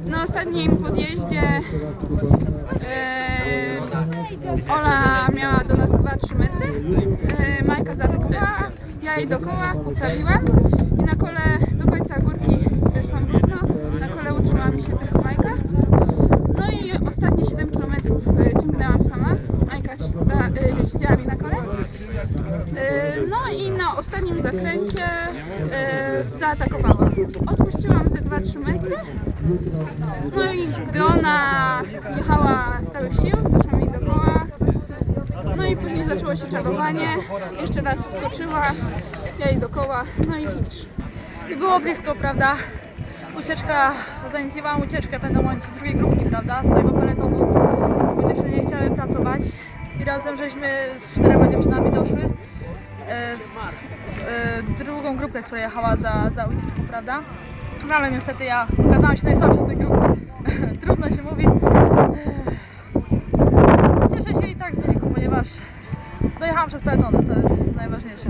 Na ostatnim podjeździe e, Ola miała do nas 2-3 metry. E, Majka zaatakowała, ja jej do koła poprawiłam i na kole do końca górki wyszłam równo. Na kole utrzymała mi się tylko Majka. No i ostatnie 7 km ciągnęłam sama. Majka sta, e, siedziała mi na kole. E, No i na ostatnim zakręcie e, zaatakowała. Odpuściłam ze 2-3 metry. No i gdy ona jechała z całych sił, poszłam jej do koła. No i później zaczęło się czarowanie. Jeszcze raz skoczyła, ja jej do koła, no i finish. I było blisko, prawda? Ucieczka, zainicjowałam ucieczkę w pewnym z drugiej grupki, prawda? Z całego peletonu. Razem żeśmy z czterema dziewczynami doszły. E, e, drugą grupkę, która jechała za, za ucieczką, prawda? No ale niestety ja okazałam się najsłabsza z tej grupki. Trudno się mówi. Cieszę się i tak z wyniku, ponieważ dojechałam przed peletonem, to jest najważniejsze.